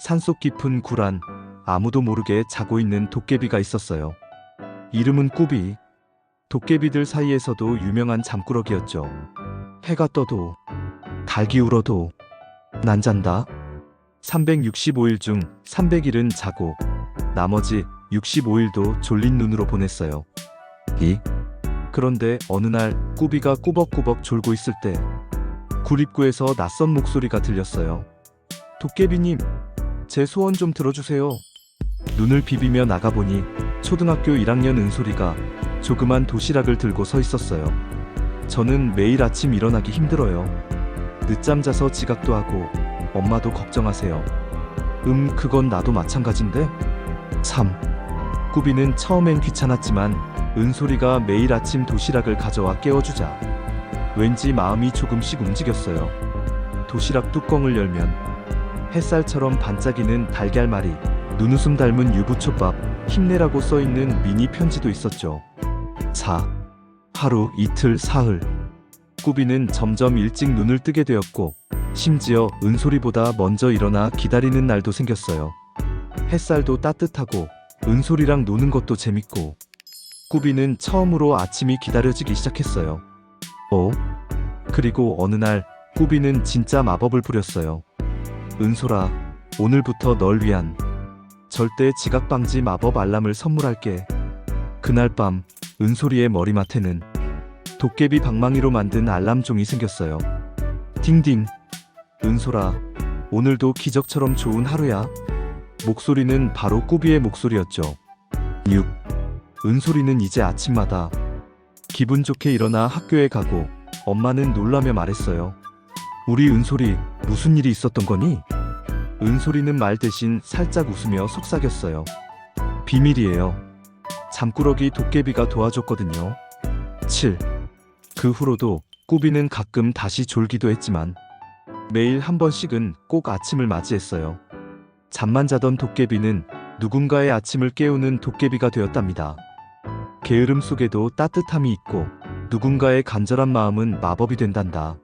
산속 깊은 굴안 아무도 모르게 자고 있는 도깨비가 있었어요. 이름은 꾸비. 도깨비들 사이에서도 유명한 잠꾸러기였죠. 해가 떠도 닭이 울어도 난 잔다. 365일 중 300일은 자고 나머지 65일도 졸린 눈으로 보냈어요. 이 그런데 어느 날 꾸비가 꾸벅꾸벅 졸고 있을 때 굴입구에서 낯선 목소리가 들렸어요. 도깨비님, 제 소원 좀 들어주세요. 눈을 비비며 나가보니 초등학교 1학년 은솔이가 조그만 도시락을 들고 서 있었어요. 저는 매일 아침 일어나기 힘들어요. 늦잠 자서 지각도 하고 엄마도 걱정하세요. 음, 그건 나도 마찬가지인데? 3. 꾸비는 처음엔 귀찮았지만 은솔이가 매일 아침 도시락을 가져와 깨워주자 왠지 마음이 조금씩 움직였어요. 도시락 뚜껑을 열면 햇살처럼 반짝이는 달걀말이, 눈웃음 닮은 유부초밥, 힘내라고 써있는 미니 편지도 있었죠. 4. 하루, 이틀, 사흘. 꾸비는 점점 일찍 눈을 뜨게 되었고, 심지어 은솔이보다 먼저 일어나 기다리는 날도 생겼어요. 햇살도 따뜻하고, 은솔이랑 노는 것도 재밌고, 꾸비는 처음으로 아침이 기다려지기 시작했어요. 어? 그리고 어느 날 꾸비는 진짜 마법을 부렸어요. 은솔아, 오늘부터 널 위한 절대 지각 방지 마법 알람을 선물할게. 그날 밤 은솔이의 머리맡에는 도깨비 방망이로 만든 알람 종이 생겼어요. 딩딩. 은솔아, 오늘도 기적처럼 좋은 하루야. 목소리는 바로 꾸비의 목소리였죠. 6. 은솔이는 이제 아침마다 기분 좋게 일어나 학교에 가고 엄마는 놀라며 말했어요. 우리 은솔이 무슨 일이 있었던 거니? 은솔이는 말 대신 살짝 웃으며 속삭였어요. 비밀이에요. 잠꾸러기 도깨비가 도와줬거든요. 7. 그 후로도 꾸비는 가끔 다시 졸기도 했지만 매일 한 번씩은 꼭 아침을 맞이했어요. 잠만 자던 도깨비는 누군가의 아침을 깨우는 도깨비가 되었답니다. 게으름 속에도 따뜻함이 있고 누군가의 간절한 마음은 마법이 된단다.